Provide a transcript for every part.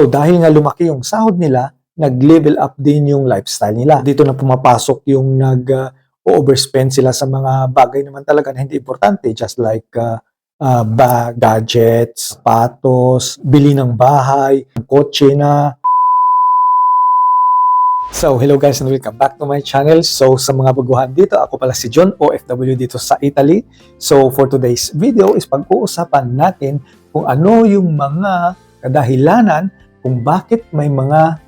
So dahil nga lumaki yung sahod nila, nag-level up din yung lifestyle nila. Dito na pumapasok yung nag-overspend sila sa mga bagay naman talaga na hindi importante just like uh, uh, ba gadgets, patos, bili ng bahay, kotse na. So, hello guys and welcome back to my channel. So, sa mga baguhan dito, ako pala si John, OFW dito sa Italy. So, for today's video is pag-uusapan natin kung ano yung mga kadahilanan kung bakit may mga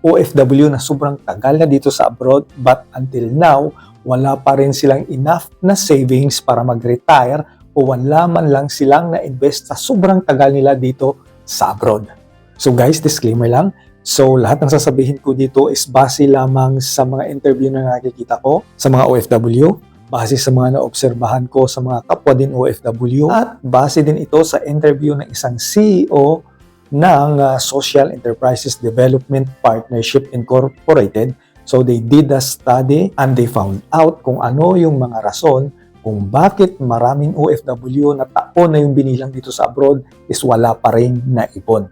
OFW na sobrang tagal na dito sa abroad but until now, wala pa rin silang enough na savings para mag-retire o wala man lang silang na-invest sa sobrang tagal nila dito sa abroad. So guys, disclaimer lang. So lahat ng sasabihin ko dito is base lamang sa mga interview na nakikita ko sa mga OFW, base sa mga naobserbahan ko sa mga kapwa din OFW, at base din ito sa interview ng isang CEO ng uh, Social Enterprises Development Partnership Incorporated. So they did a study and they found out kung ano yung mga rason kung bakit maraming OFW na taon na yung binilang dito sa abroad is wala pa rin naipon.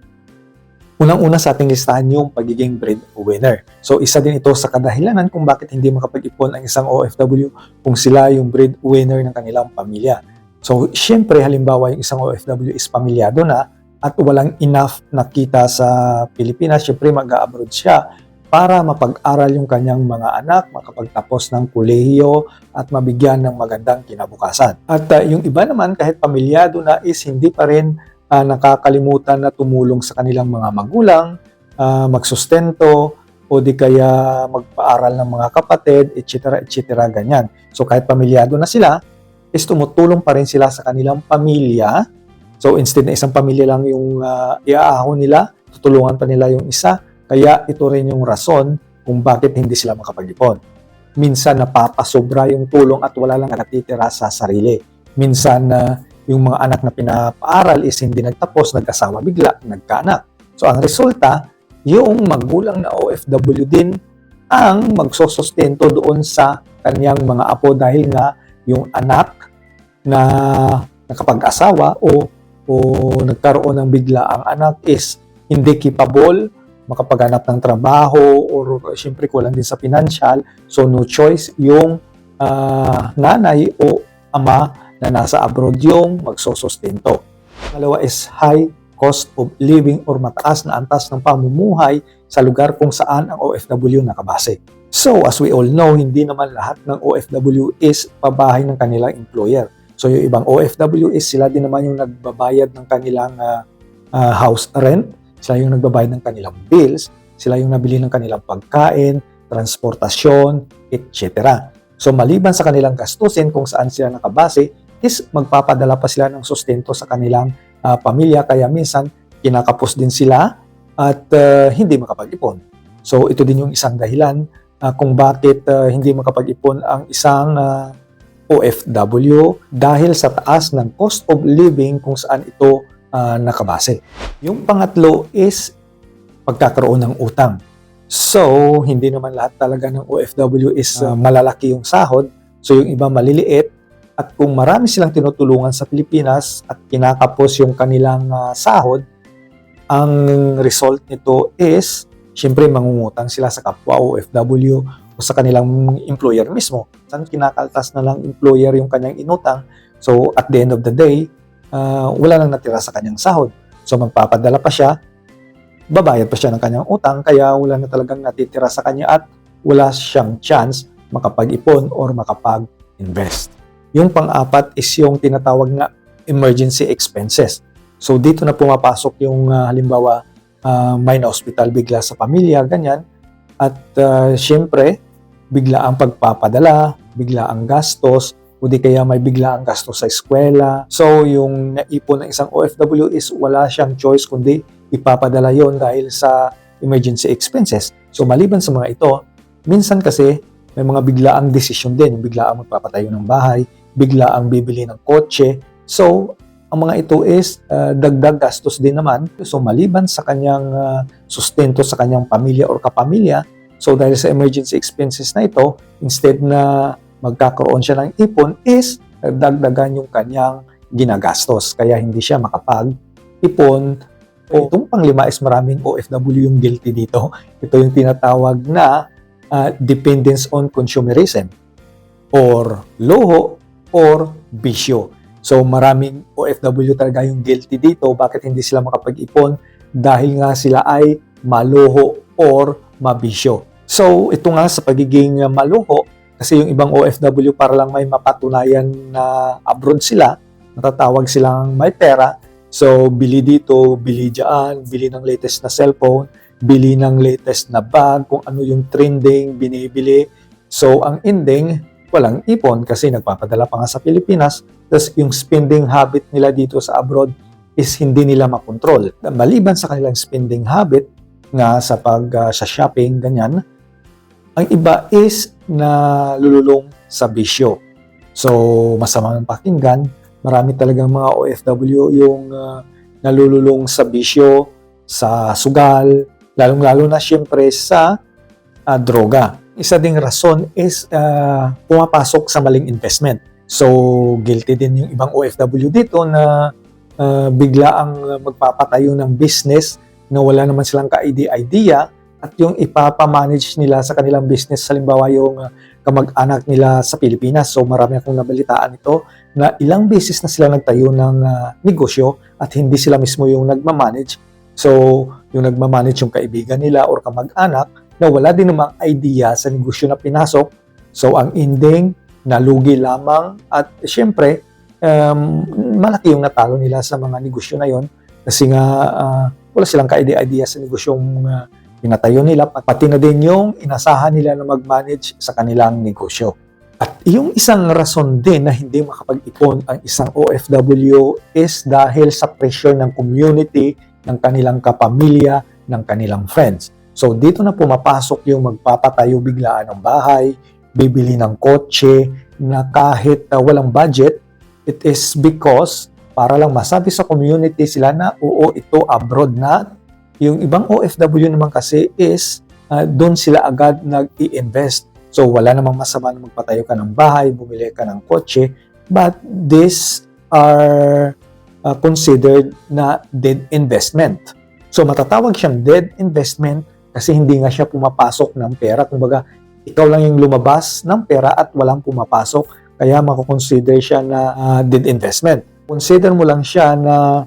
Unang-una sa ating listahan yung pagiging breadwinner. So isa din ito sa kadahilanan kung bakit hindi makapag-ipon ang isang OFW kung sila yung breadwinner ng kanilang pamilya. So syempre halimbawa yung isang OFW is pamilyado na at walang enough na kita sa Pilipinas, syempre mag-abroad siya para mapag-aral yung kanyang mga anak, makapagtapos ng kolehiyo at mabigyan ng magandang kinabukasan. At uh, yung iba naman kahit pamilyado na is hindi pa rin uh, nakakalimutan na tumulong sa kanilang mga magulang, uh, magsustento, o di kaya magpaaral ng mga kapatid, etc. etc. ganyan. So kahit pamilyado na sila, is tumutulong pa rin sila sa kanilang pamilya. So instead na isang pamilya lang yung uh, iaahon nila, tutulungan pa nila yung isa, kaya ito rin yung rason kung bakit hindi sila makapag-ipon. Minsan napapasobra yung tulong at wala lang natitira sa sarili. Minsan na uh, yung mga anak na pinapaaral is hindi nagtapos, nagkasawa bigla, nagkaanak. So ang resulta, yung magulang na OFW din ang magsosustento doon sa kanyang mga apo dahil nga yung anak na nakapag-asawa o o nagkaroon ng bigla ang anak is hindi capable makapaghanap ng trabaho or syempre kulang din sa financial so no choice yung uh, nanay o ama na nasa abroad yung magsosustento. Pangalawa is high cost of living or mataas na antas ng pamumuhay sa lugar kung saan ang OFW nakabase. So, as we all know, hindi naman lahat ng OFW is pabahay ng kanilang employer. So, yung ibang OFW sila din naman yung nagbabayad ng kanilang uh, uh, house rent, sila yung nagbabayad ng kanilang bills, sila yung nabili ng kanilang pagkain, transportasyon, etc. So maliban sa kanilang gastusin kung saan sila nakabase, is magpapadala pa sila ng sustento sa kanilang uh, pamilya kaya minsan kinakapos din sila at uh, hindi makapag-ipon. So ito din yung isang dahilan uh, kung bakit uh, hindi makapag-ipon ang isang uh, OFW dahil sa taas ng cost of living kung saan ito uh, nakabase. Yung pangatlo is pagkakaroon ng utang. So, hindi naman lahat talaga ng OFW is uh, malalaki yung sahod. So, yung iba maliliit. At kung marami silang tinutulungan sa Pilipinas at kinakapos yung kanilang uh, sahod, ang result nito is, syempre mangungutang sila sa kapwa OFW o sa kanilang employer mismo. Saan kinakaltas na lang employer yung kanyang inutang. So, at the end of the day, uh, wala nang natira sa kanyang sahod. So magpapadala pa siya, babayad pa siya ng kanyang utang, kaya wala na talagang natitira sa kanya at wala siyang chance makapag-ipon or makapag-invest. Yung pang-apat is yung tinatawag na emergency expenses. So dito na pumapasok yung uh, halimbawa uh, may na-hospital bigla sa pamilya, ganyan. At uh, syempre, bigla ang pagpapadala, bigla ang gastos, o di kaya may bigla ang gasto sa eskwela. So, yung naipon ng isang OFW is wala siyang choice kundi ipapadala yon dahil sa emergency expenses. So, maliban sa mga ito, minsan kasi may mga biglaang desisyon din. Yung biglaang magpapatayo ng bahay, biglaang bibili ng kotse. So, ang mga ito is uh, dagdag gastos din naman. So, maliban sa kanyang uh, sustento sa kanyang pamilya or kapamilya, so dahil sa emergency expenses na ito, instead na magkakaroon siya ng ipon is dagdagan yung kanyang ginagastos. Kaya hindi siya makapag-ipon O itong panglima is maraming OFW yung guilty dito. Ito yung tinatawag na ah, dependence on consumerism or loho or bisyo. So maraming OFW talaga yung guilty dito. Bakit hindi sila makapag-ipon? Dahil nga sila ay maluho or mabisyo. So ito nga sa pagiging uh, maluho, kasi yung ibang OFW para lang may mapatunayan na abroad sila, natatawag silang may pera. So bili dito, bili dyan, bili ng latest na cellphone, bili ng latest na bag, kung ano yung trending, binibili. So ang ending, walang ipon kasi nagpapadala pa nga sa Pilipinas. Tapos yung spending habit nila dito sa abroad is hindi nila makontrol. Maliban sa kanilang spending habit nga sa pag uh, sa shopping ganyan, ang iba is na lululong sa bisyo. So masamang pakinggan, marami talagang mga OFW yung uh, nalululong sa bisyo, sa sugal, lalong-lalo na siyempre sa uh, droga. Isa ding rason is uh, pumapasok sa maling investment. So, guilty din yung ibang OFW dito na uh, bigla ang magpapatayo ng business na wala naman silang ka-idea at yung ipapamanage nila sa kanilang business, halimbawa yung uh, kamag-anak nila sa Pilipinas. So marami akong nabalitaan ito na ilang beses na sila nagtayo ng uh, negosyo at hindi sila mismo yung nagmamanage. So yung nagmamanage yung kaibigan nila or kamag-anak na wala din namang idea sa negosyo na pinasok. So ang ending, nalugi lamang at syempre, um, malaki yung natalo nila sa mga negosyo na yon kasi nga uh, wala silang ka-idea sa negosyong uh, pinatayo nila, pati na din yung inasahan nila na mag-manage sa kanilang negosyo. At yung isang rason din na hindi makapag-ipon ang isang OFW is dahil sa pressure ng community, ng kanilang kapamilya, ng kanilang friends. So dito na pumapasok yung magpapatayo biglaan ng bahay, bibili ng kotse na kahit uh, walang budget, it is because para lang masabi sa community sila na oo, ito abroad na yung ibang OFW naman kasi is uh, doon sila agad nag-i-invest. So wala namang masama na magpatayo ka ng bahay, bumili ka ng kotse, but these are uh, considered na dead investment. So matatawag siyang dead investment kasi hindi nga siya pumapasok ng pera. Kumbaga, ikaw lang yung lumabas ng pera at walang pumapasok. Kaya makukonsider siya na uh, dead investment. Consider mo lang siya na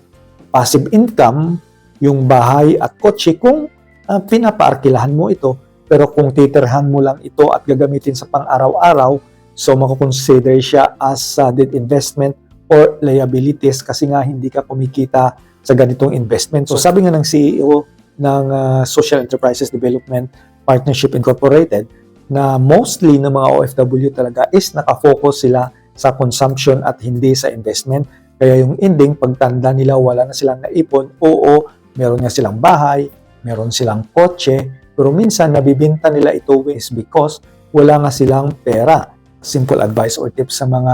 passive income yung bahay at kotse kung uh, pinapaarkilahan mo ito. Pero kung titirhan mo lang ito at gagamitin sa pang-araw-araw, so makukonsider siya as uh, debt investment or liabilities kasi nga hindi ka kumikita sa ganitong investment. So sabi nga ng CEO ng uh, Social Enterprises Development Partnership Incorporated na mostly ng mga OFW talaga is nakafocus sila sa consumption at hindi sa investment. Kaya yung ending, pagtanda nila, wala na silang naipon, oo, meron nga silang bahay, meron silang kotse, pero minsan nabibinta nila ito is because wala nga silang pera. Simple advice or tips sa mga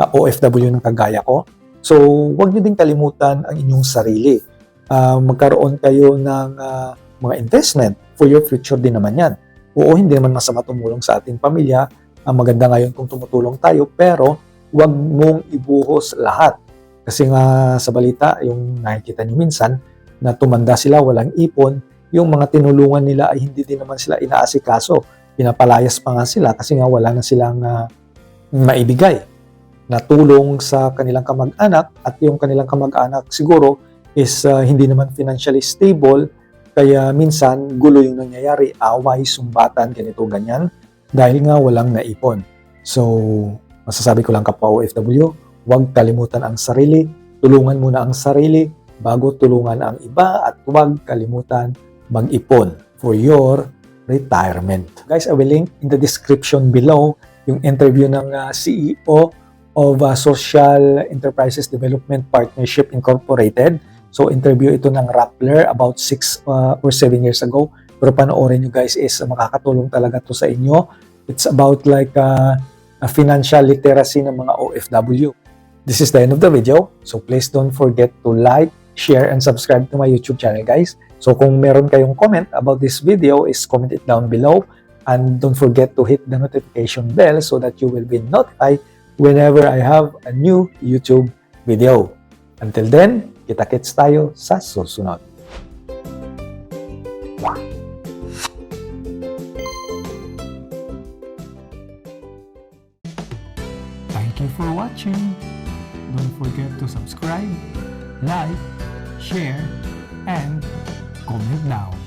uh, OFW ng kagaya ko. So, huwag niyo din kalimutan ang inyong sarili. Uh, magkaroon kayo ng uh, mga investment for your future din naman yan. Oo, hindi naman masama tumulong sa ating pamilya. Ang maganda ngayon kung tumutulong tayo, pero huwag mong ibuhos lahat. Kasi nga sa balita, yung nakikita niyo minsan, na tumanda sila, walang ipon, yung mga tinulungan nila ay hindi din naman sila inaasikaso. Pinapalayas pa nga sila kasi nga wala na silang uh, maibigay na tulong sa kanilang kamag-anak at yung kanilang kamag-anak siguro is uh, hindi naman financially stable kaya minsan gulo yung nangyayari, away, sumbatan, ganito, ganyan dahil nga walang naipon. So, masasabi ko lang kapwa OFW, huwag kalimutan ang sarili, tulungan muna ang sarili, bago tulungan ang iba at huwag kalimutan mag-ipon for your retirement. Guys, I will link in the description below yung interview ng uh, CEO of uh, Social Enterprises Development Partnership Incorporated. So, interview ito ng Rappler about 6 uh, or 7 years ago. Pero panoorin nyo guys is makakatulong talaga to sa inyo. It's about like uh, a financial literacy ng mga OFW. This is the end of the video. So please don't forget to like, share, and subscribe to my YouTube channel, guys. So kung meron kayong comment about this video, is comment it down below. And don't forget to hit the notification bell so that you will be notified whenever I have a new YouTube video. Until then, kita-kits tayo sa susunod. Thank you for watching. Don't forget to subscribe, like, share, and comment now.